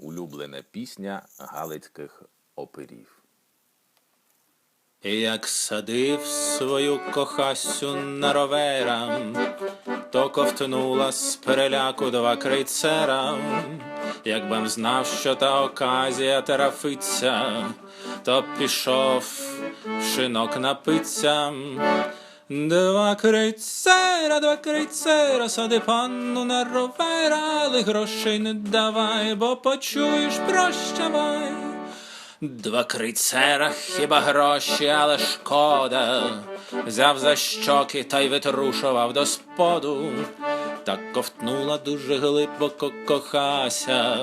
улюблена пісня галицьких оперів. Як садив свою кохасю на ровера, то ковтнула з переляку два крейцера. Якби знав, що та оказія трафиться, то пішов в шинок напиться. Два крейцера, два крейцера, сади панну на ровера, але грошей не давай, бо почуєш, прощавай. Два крейцера, хіба гроші, але шкода. Взяв за щоки та й витрушував до споду. Так ковтнула дуже глибоко кохася.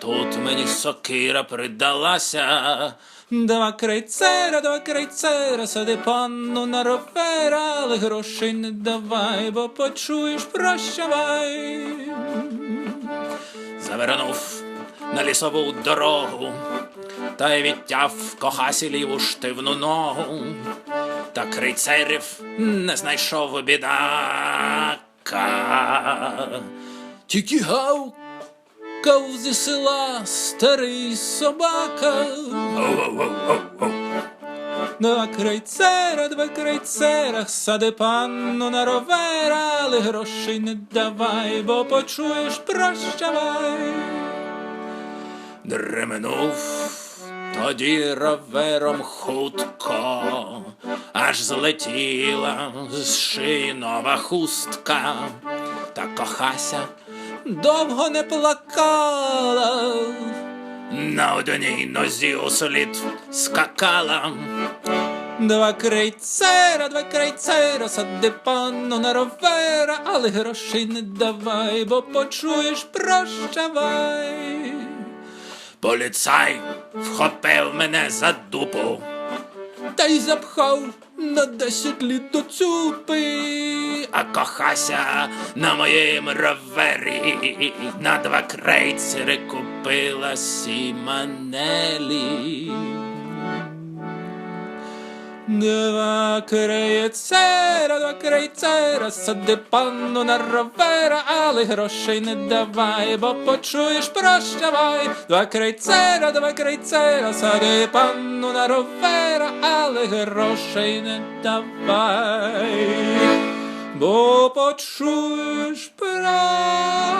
Тут мені сокира придалася. Два крейцера, два крейцера, сади панну на ровера, але грошей не давай, бо почуєш, прощавай. Завернув на лісову дорогу, та й відтяв кохасі ліву штивну ногу, та крейцерів не знайшов бідака. Тільки гавкав зі села старий собака. Два крейцера, два крейцера, сади панну на ровера, але грошей не давай, бо почуєш, прощавай. Дременув тоді ровером хутко, аж злетіла з шиї нова хустка, та кохася довго не плакала, на одній нозі услід скакала. Два крейцера, два крейцера, сади панну на ровера, але грошей не давай, бо почуєш, прощавай. Поліцай вхопив мене за дупу. Та й запхав на десять літ до цупи, а кохася на моїм ровері на два крейцери купила сіманелі. Два крейцера, два крейцера, сади панну на ровера, але грошей не давай, бо почуєш, прощавай. Два крейцера, два крейцера, сади панну на ровера, але грошей не давай, бо почуєш, прощавай.